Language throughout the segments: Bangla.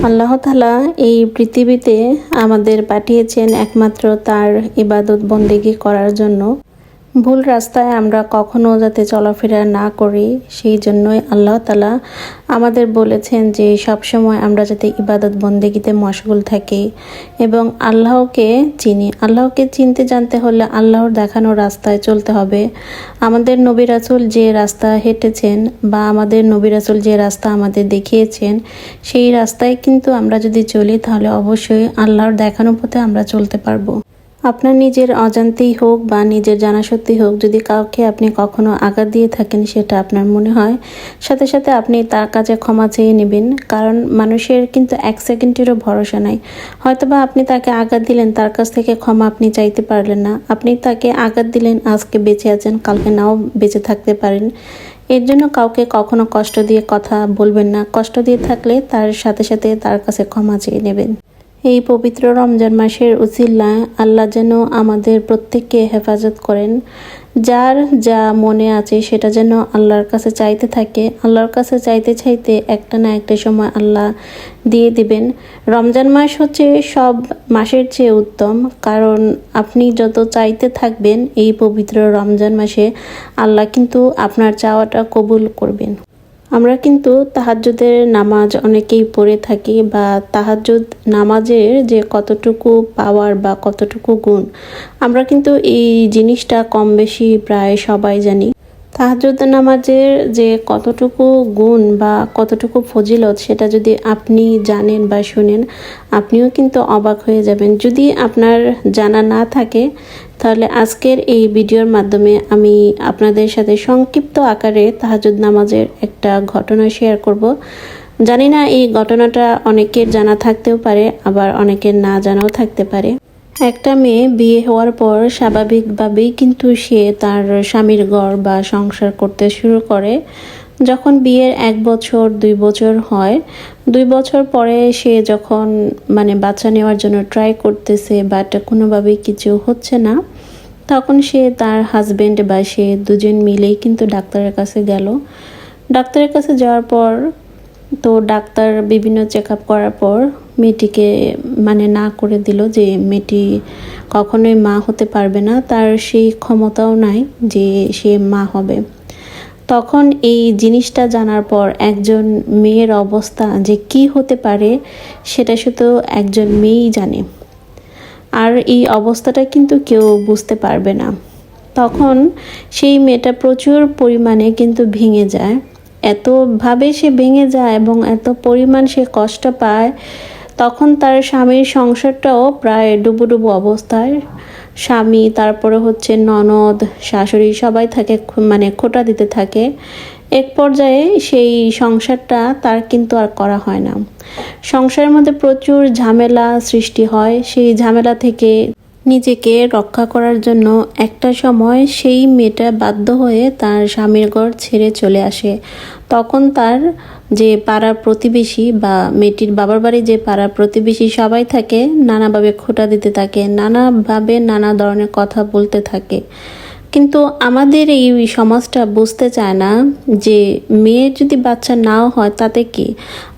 আল্লাহ তালা এই পৃথিবীতে আমাদের পাঠিয়েছেন একমাত্র তার ইবাদত বন্দেগী করার জন্য। ভুল রাস্তায় আমরা কখনো যাতে চলাফেরা না করি, সেই জন্যই আল্লাহ তালা আমাদের বলেছেন যে সবসময় আমরা যাতে ইবাদত বন্দেগীতে মশগুল থাকি এবং আল্লাহকে চিনি। আল্লাহকে চিনতে জানতে হলে আল্লাহর দেখানো রাস্তায় চলতে হবে। আমাদের নবী রাসুল যে রাস্তা হেঁটেছেন বা আমাদের নবী রাসুল যে রাস্তা আমাদের দেখিয়েছেন, সেই রাস্তায় কিন্তু আমরা যদি চলি, তাহলে অবশ্যই আল্লাহর দেখানো পথে আমরা চলতে পারব। আপনার নিজের অজান্তেই হোক বা নিজের জানা সত্যি হোক, যদি কাউকে আপনি কখনো আঘাত দিয়ে থাকেন, সেটা আপনার মনে হয়। সাথে সাথে আপনি তার কাছে ক্ষমা চেয়ে নেবেন, কারণ মানুষের কিন্তু এক সেকেন্ডেরও ভরসা নাই। হয়তোবা আপনি তাকে আঘাত দিলেন, তার কাছ থেকে ক্ষমা আপনি চাইতে পারলেন না। আপনি তাকে আঘাত দিলেন, আজকে বেঁচে আছেন, কালকে নাও বেঁচে থাকতে পারেন। এর জন্য কাউকে কখনো কষ্ট দিয়ে কথা বলবেন না। কষ্ট দিয়ে থাকলে তার সাথে সাথে তার কাছে ক্ষমা চেয়ে নেবেন। এই পবিত্র রমজান মাসের উসিল্লা আল্লাহ যেন আমাদের প্রত্যেককে হেফাজত করেন। যার যা মনে আছে সেটা যেন আল্লাহর কাছে চাইতে থাকে। আল্লাহর কাছে চাইতে চাইতে একটা না একটা সময় আল্লাহ দিয়ে দিবেন। রমজান মাস হচ্ছে সব মাসের চেয়ে উত্তম। কারণ আপনি যত চাইতে থাকবেন এই পবিত্র রমজান মাসে আল্লাহ কিন্তু আপনার চাওয়াটা কবুল করবেন। আমরা কিন্তু তাহাজ্জুদের নামাজ অনেকেই পড়ে থাকি বা তাহাজ্জুদ নামাজের যে কতটুকু পাওয়ার বা কতটুকু গুণ, আমরা কিন্তু এই জিনিসটা কম বেশি প্রায় সবাই জানি। তাহাজুদ নামাজের যে কতটুকু গুণ বা কতটুকু ফজিলত সেটা যদি আপনি জানেন বা শুনেন, আপনিও কিন্তু অবাক হয়ে যাবেন। যদি আপনার জানা না থাকে তাহলে আজকের এই ভিডিওর মাধ্যমে আমি আপনাদের সাথে সংক্ষিপ্ত আকারে তাহাজুদ নামাজের একটা ঘটনা শেয়ার করব। জানি না এই ঘটনাটা অনেকের জানা থাকতেও পারে, আবার অনেকের না জানাও থাকতে পারে। একটা মেয়ে বিয়ে হওয়ার পর স্বাভাবিকভাবেই কিন্তু সে তার স্বামীর ঘর বা সংসার করতে শুরু করে। যখন বিয়ের এক বছর, দুই বছর হয়, দুই বছর পরে সে যখন মানে বাচ্চা নেওয়ার জন্য ট্রাই করতেছে বাট কোনোভাবেই কিছু হচ্ছে না, তখন সে তার হাজব্যান্ড বা সে দুজন মিলেই কিন্তু ডাক্তারের কাছে গেল। ডাক্তারের কাছে যাওয়ার পর, তো ডাক্তার বিভিন্ন চেক আপ করার পর মেয়েটিকে মানে না করে দিল যে মেয়েটি কখনোই মা হতে পারবে না, তার সেই ক্ষমতাও নাই যে সে মা হবে। তখন এই জিনিসটা জানার পর একজন মেয়ের অবস্থা যে কি হতে পারে, সেটা শুধু একজন মেয়েই জানে। আর এই অবস্থাটা কিন্তু কেউ বুঝতে পারবে না। তখন সেই মেয়েটা প্রচুর পরিমাণে কিন্তু ভেঙে যায়। এতভাবে সে ভেঙে যায় এবং এত পরিমাণ সে কষ্ট পায়, তখন তার স্বামীর সংসারটাও প্রায় ডুবুডুবু অবস্থায় স্বামী, তারপরে হচ্ছে ননদ, শাশুড়ি সবাই থাকে মানে খোটা দিতে থাকে। এক পর্যায়ে সেই সংসারটা তার কিন্তু আর করা হয় না। সংসারের মধ্যে প্রচুর ঝামেলা সৃষ্টি হয়। সেই ঝামেলা থেকে নিজেকে রক্ষা করার জন্য একটা সময় সেই মেয়েটা বাধ্য হয়ে তার স্বামীর ঘর ছেড়ে চলে আসে। তখন তার যে পাড়ার প্রতিবেশী বা মেয়েটির বাবার বাড়ি যে পাড়ার প্রতিবেশী সবাই থাকে, নানাভাবে খোটা দিতে থাকে, নানাভাবে নানা ধরনের কথা বলতে থাকে। কিন্তু আমাদের এই সমাজটা বুঝতে চায় না যে মেয়ের যদি বাচ্চা নাও হয় তাতে কি?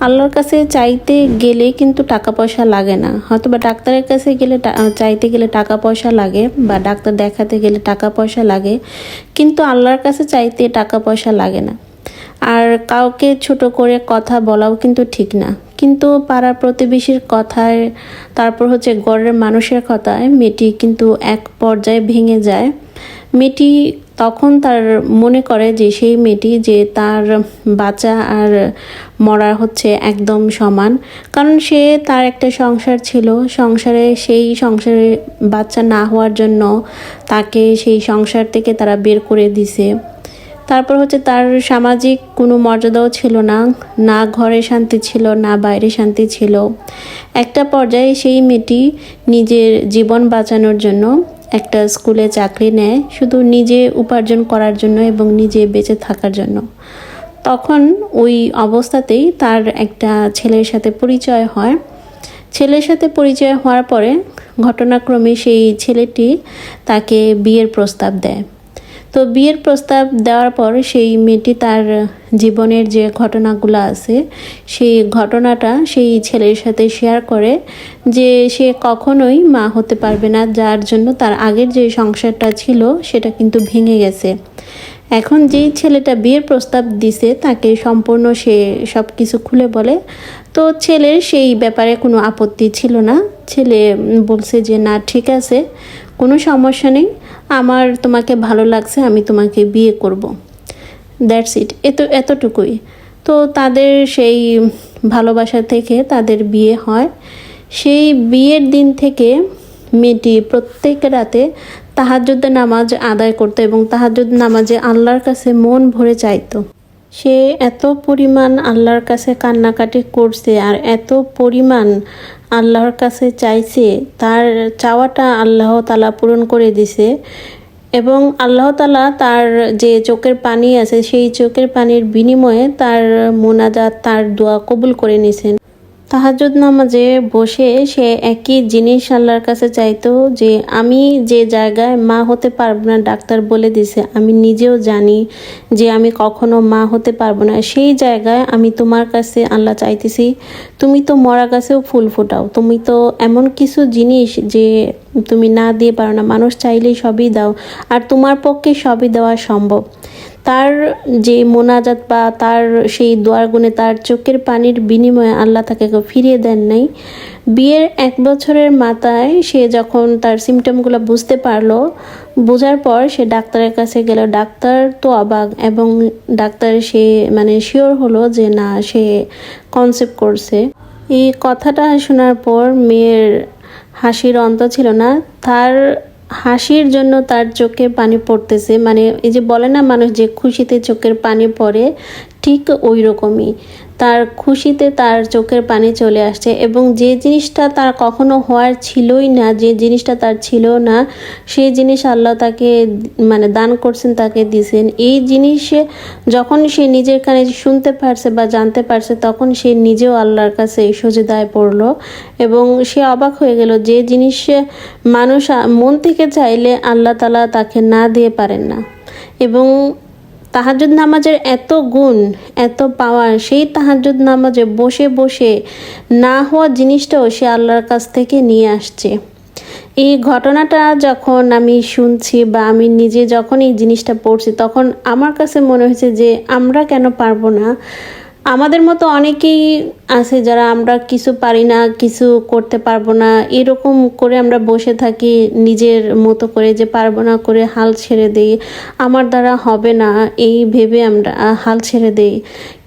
আল্লাহর কাছে চাইতে গেলে কিন্তু টাকা পয়সা লাগে না। হয়তো বা ডাক্তারের কাছে গেলে চাইতে গেলে টাকা পয়সা লাগে বা ডাক্তার দেখাতে গেলে টাকা পয়সা লাগে, কিন্তু আল্লাহর কাছে চাইতে টাকা পয়সা লাগে না। আর কাউকে ছোট করে কথা বলাও কিন্তু ঠিক না। কিন্তু পাড়া প্রতিবেশীর কথায় তারপর হচ্ছে গড়ের মানুষের কথায় মেয়েটি কিন্তু এক পর্যায়ে ভেঙে যায়। মেয়েটি তখন তার মনে করে যে সেই মেয়েটি যে তার বাচ্চা আর মরা হচ্ছে একদম সমান। কারণ সে তার একটা সংসার ছিল। সংসারে সেই সংসারে বাচ্চা না হওয়ার জন্য তাকে সেই সংসার থেকে তারা বের করে দিছে। তারপর হচ্ছে তার সামাজিক কোনো মর্যাদাও ছিল না। না ঘরে শান্তি ছিল, না বাইরে শান্তি ছিল। একটা পর্যায়ে সেই মেয়েটি নিজের জীবন বাঁচানোর জন্য একটা স্কুলে চাকরি নেয়, শুধু নিজে উপার্জন করার জন্য এবং নিজে বেঁচে থাকার জন্য। তখন ওই অবস্থাতেই তার একটা ছেলের সাথে পরিচয় হয়। ছেলের সাথে পরিচয় হওয়ার পরে ঘটনাক্রমে সেই ছেলেটি তাকে বিয়ের প্রস্তাব দেয়। তো বিয়ের প্রস্তাব দেওয়ার পর সেই মেয়েটি তার জীবনের যে ঘটনাগুলো আছে, সেই ঘটনাটা সেই ছেলের সাথে শেয়ার করে যে সে কখনোই মা হতে পারবে না, যার জন্য তার আগের যে সংসারটা ছিল সেটা কিন্তু ভেঙে গেছে। এখন যেই ছেলেটা বিয়ের প্রস্তাব দিছে, তাকে সম্পূর্ণ সে সব কিছু খুলে বলে, তো ছেলের সেই ব্যাপারে কোনো আপত্তি ছিল না? ছেলে বলছে যে, না, ঠিক আছে। কোনো সমস্যা নেই। আমার তোমাকে ভালো লাগছে, আমি তোমাকে বিয়ে করব। দ্যাটস ইট এত, এতটুকুই। তো তাদের সেই ভালোবাসা থেকে তাদের বিয়ে হয়। সেই বিয়ের দিন থেকে মেয়েটি প্রত্যেক রাতে তাহাজ্জুদ নামাজ আদায় করতো এবং তাহাজ্জুদ নামাজে আল্লাহর কাছে মন ভরে চাইতো। সে এত পরিমাণ আল্লাহর কাছে কান্নাকাটি করছে আর এত পরিমাণ আল্লাহর কাছে চাইছে, তার চাওয়াটা আল্লাহ তালা পূরণ করে দিছে এবং আল্লাহ তালা তার যে চোখের পানি আছে, সেই চোখের পানির বিনিময়ে তার মোনাজাত, তার দোয়া কবুল করে নিছেন। তাহাজুদ নামাজে বসে সে একই জিনিস আল্লাহর কাছে চাইতো যে, আমি যে জায়গায় মা হতে পারব না, ডাক্তার বলে দিছে, আমি নিজেও জানি যে আমি কখনো মা হতে পারব না। সেই জায়গায় আমি তোমার কাছে আল্লাহ চাইতেছি, তুমি তো মরা গাছেও ফুল ফোটাও, তুমি তো এমন কিছু জিনিস যে তুমি না দিয়ে পারো না। মানুষ চাইলেই সবই দাও, আর তোমার পক্ষে সবই দেওয়া সম্ভব। তার যে মোনাজাত বা তার সেই দোয়ার গুণে তার চোখের পানির বিনিময়ে আল্লাহ তাকে ফিরিয়ে দেন নাই। বিয়ের এক বছরের মাথায় সে যখন তার সিমটমগুলো বুঝতে পারল, বোঝার পর সে ডাক্তারের কাছে গেল। ডাক্তার তো অবাক এবং ডাক্তার সে মানে শিওর হলো যে না, সে কনসেপ্ট করছে। এই কথাটা শোনার পর মেয়ের হাসির অন্ত ছিল না। তার হাসির জন্য তার চোখে পানি পড়তেছে। মানে এই যে বলে না, মানুষ যে খুশিতে চোখের পানি পড়ে, ঠিক ওই রকমই তার খুশিতে তার চোখের পানি চলে আসছে এবং যে জিনিসটা তার কখনো হওয়ার ছিলই না, যে জিনিসটা তার ছিল না সেই জিনিস আল্লাহ তাকে মানে দান করছেন, তাকে দিছেন। এই জিনিস যখন সে নিজের কানে শুনতে পারছে বা জানতে পারছে, তখন সে নিজেও আল্লাহর কাছে সজেদায় পড়ল এবং সে অবাক হয়ে গেল যে জিনিস মানুষ মন থেকে চাইলে আল্লাহ তালা তাকে না দিয়ে পারেন না। এবং তাহাজুদ নামাজের এত গুণ, এত পাওয়ার, সেই তাহাজুদ নামাজে বসে বসে না হওয়া জিনিসটাও সে আল্লাহর কাছ থেকে নিয়ে আসছে। এই ঘটনাটা যখন আমি শুনছি বা আমি নিজে যখন এই জিনিসটা পড়ছি, তখন আমার কাছে মনে হয়েছে যে আমরা কেন পারব না? আমাদের মতো অনেকেই আছে যারা আমরা কিছু পারি না, কিছু করতে পারব না। এরকম করে আমরা বসে থাকি নিজের মতো করে যে পারব না করে হাল ছেড়ে দেই। আমার দ্বারা হবে না, এই ভেবে আমরা হাল ছেড়ে দেই।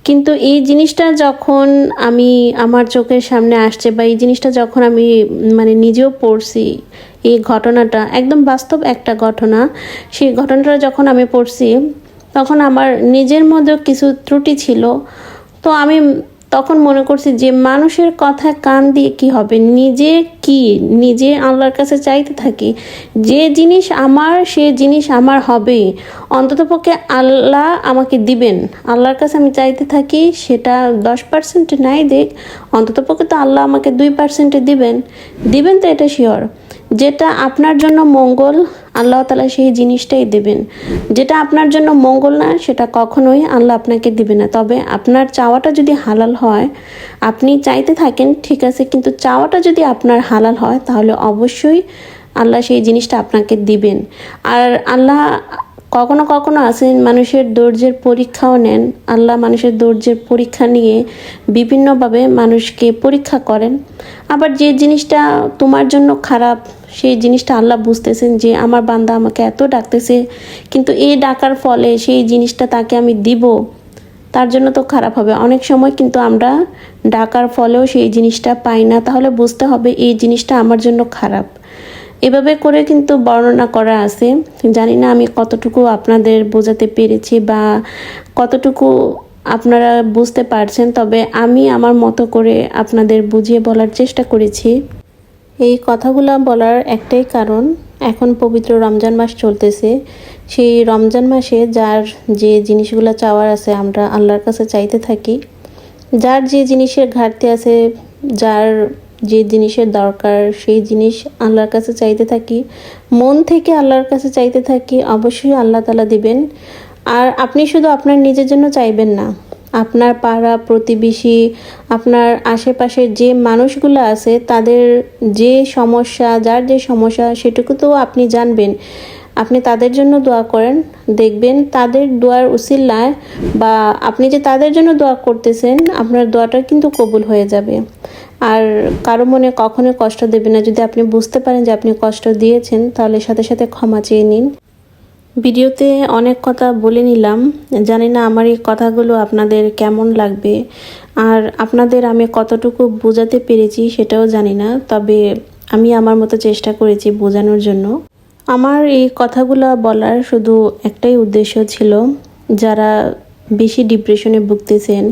কিন্তু এই জিনিসটা যখন আমি আমার চোখের সামনে আসছে বা এই জিনিসটা যখন আমি মানে নিজেও পড়ছি, এই ঘটনাটা একদম বাস্তব একটা ঘটনা, সেই ঘটনাটা যখন আমি পড়ছি, তখন আমার নিজের মধ্যেও কিছু ত্রুটি ছিল। তো আমি তখন মনে করছি যে মানুষের কথা কান দিয়ে কি হবে? নিজে কি? নিজে আল্লাহর কাছে চাইতে থাকি। যে জিনিস আমার, সে জিনিস আমার হবে। অন্ততপক্ষে আল্লাহ আমাকে দিবেন। আল্লাহর কাছে আমি চাইতে থাকি, সেটা দশ পার্সেন্ট নাই দেখ। অন্ততপক্ষে তো আল্লাহ আমাকে দুই পার্সেন্টে দিবেন। দিবেন তো এটা শিওর যেটা আপনার জন্য মঙ্গল, আল্লাহ তালা সেই জিনিসটাই দেবেন। যেটা আপনার জন্য মঙ্গল না, সেটা কখনোই আল্লাহ আপনাকে দিবে না। তবে আপনার চাওয়াটা যদি হালাল হয়, আপনি চাইতে থাকেন, ঠিক আছে, কিন্তু চাওয়াটা যদি আপনার হালাল হয়, তাহলে অবশ্যই আল্লাহ সেই জিনিসটা আপনাকে দিবেন। আর আল্লাহ কখনো কখনো আছেন মানুষের ধৈর্যের পরীক্ষাও নেন। আল্লাহ মানুষের ধৈর্যের পরীক্ষা নিয়ে বিভিন্নভাবে মানুষকে পরীক্ষা করেন। আবার যে জিনিসটা তোমার জন্য খারাপ, সেই জিনিসটা আল্লাহ বুঝতেছেন যে আমার বান্দা আমাকে এত ডাকতেছে, কিন্তু এই ডাকার ফলে সেই জিনিসটা তাকে আমি দিব, তার জন্য তো খারাপ হবে। অনেক সময় কিন্তু আমরা ডাকার ফলেও সেই জিনিসটা পাই না, তাহলে বুঝতে হবে এই জিনিসটা আমার জন্য খারাপ। এভাবে করে কিন্তু বর্ণনা করা আছে। জানি না আমি কতটুকু আপনাদের বোঝাতে পেরেছি বা কতটুকু আপনারা বুঝতে পারছেন, তবে আমি আমার মতো করে আপনাদের বুঝিয়ে বলার চেষ্টা করেছি। এই কথাগুলো বলার একটাই কারণ, এখন পবিত্র রমজান মাস চলতেছে। সেই রমজান মাসে যার যে জিনিসগুলো চাওয়ার আছে আমরা আল্লাহর কাছে চাইতে থাকি, যার যে জিনিসের ঘাটতি আছে, যার যে জিনিসের দরকার, সেই জিনিস আল্লাহর কাছে চাইতে থাকি। মন থেকে আল্লাহর কাছে চাইতে থাকি, অবশ্যই আল্লাহ তালা দিবেন। আর আপনি শুধু আপনার নিজের জন্য চাইবেন না। আপনার পাড়া, প্রতিবেশী, আপনার আশেপাশের যে মানুষগুলো আছে, তাদের যে সমস্যা, যার যে সমস্যা, সেটুকু তো আপনি জানবেন। আপনি তাদের জন্য দোয়া করেন। দেখবেন তাদের দোয়ার উসিল্লায় বা আপনি যে তাদের জন্য দোয়া করতেছেন, আপনার দোয়াটা কিন্তু কবুল হয়ে যাবে। আর কারও মনে কখনো কষ্ট দেবে না। যদি আপনি বুঝতে পারেন যে আপনি কষ্ট দিয়েছেন, তাহলে সাথে সাথে ক্ষমা চেয়ে নিন। ভিডিওতে অনেক কথা বলে নিলাম। জানি না আমার এই কথাগুলো আপনাদের কেমন লাগবে। আর আপনাদের আমি কতটুকু বোঝাতে পেরেছি সেটাও জানি না। তবে আমি আমার মতো চেষ্টা করেছি বোঝানোর জন্য। আমার এই কথাগুলো বলার শুধু একটাই উদ্দেশ্য ছিল, যারা বেশি ডিপ্রেশনে ভুগতেছেন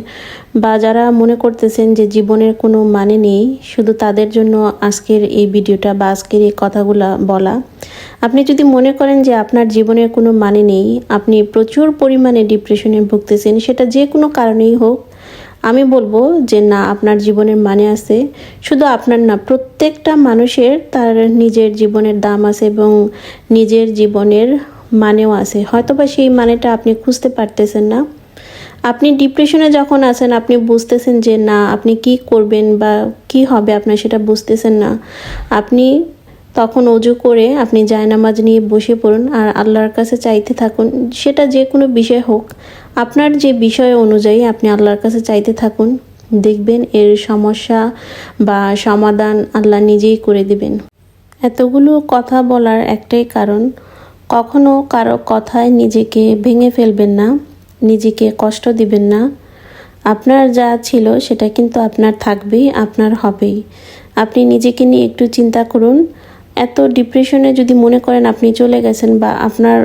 বা যারা মনে করতেছেন যে জীবনের কোনো মানে নেই, শুধু তাদের জন্য আজকের এই ভিডিওটা বা আজকের এই কথাগুলো বলা। আপনি যদি মনে করেন যে আপনার জীবনের কোনো মানে নেই, আপনি প্রচুর পরিমাণে ডিপ্রেশনে ভুগতেছেন, সেটা যে কোনো কারণেই হোক, আমি বলব যে না, আপনার জীবনের মানে আছে। শুধু আপনার না, প্রত্যেকটা মানুষের তার নিজের জীবনের দাম আছে এবং নিজের জীবনের মানেও আছে। হয়তোবা সেই মানেটা আপনি খুঁজতে পারতেছেন না। আপনি ডিপ্রেশনে যখন আছেন, আপনি বুঝতেছেন যে না, আপনি কি করবেন বা কি হবে আপনার সেটা বুঝতেছেন না। আপনি তখন অজু করে আপনি জায়নামাজ নিয়ে বসে পড়ুন আর আল্লাহর কাছে চাইতে থাকুন, সেটা যে কোনো বিষয় হোক। আপনার যে বিষয় অনুযায়ী আপনি আল্লাহর কাছে চাইতে থাকুন, দেখবেন এর সমস্যা বা সমাধান আল্লাহ নিজেই করে দিবেন। এতগুলো কথা বলার একটাই কারণ, কখনো কারও কথায় নিজেকে ভেঙে ফেলবেন না। নিজেকে কষ্ট দিবেন না। আপনার যা ছিল সেটা কিন্তু আপনার থাকবেই, আপনার হবেই। আপনি নিজেকে নিয়ে একটু চিন্তা করুন। এত ডিপ্রেশনে যদি মনে করেন আপনি চলে গেছেন বা আপনার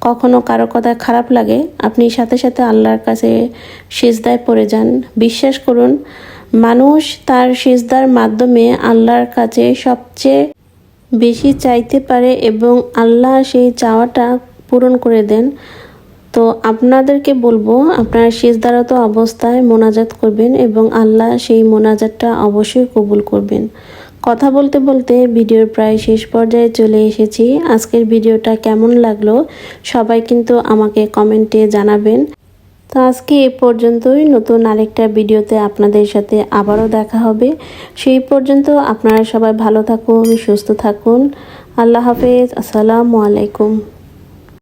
কখনো কারও কথা খারাপ লাগে, আপনি সাথে সাথে আল্লাহর কাছে সেজদায় পড়ে যান। বিশ্বাস করুন, মানুষ তার সেজদার মাধ্যমে আল্লাহর কাছে সবচেয়ে বেশি চাইতে পারে এবং আল্লাহ সেই চাওয়াটা পূরণ করে দেন। তো আপনাদেরকে বলব, আপনারা শেষদারত অবস্থায় মোনাজাত করবেন এবং আল্লাহ সেই মোনাজাতটা অবশ্যই কবুল করবেন। কথা বলতে বলতে ভিডিওর প্রায় শেষ পর্যায়ে চলে এসেছি। আজকের ভিডিওটা কেমন লাগল সবাই কিন্তু আমাকে কমেন্টে জানাবেন। তো আজকে এ পর্যন্তই। নতুন আরেকটা ভিডিওতে আপনাদের সাথে আবারও দেখা হবে। সেই পর্যন্ত আপনারা সবাই ভালো থাকুন, সুস্থ থাকুন। আল্লাহ হাফেজ। আসসালামু আলাইকুম।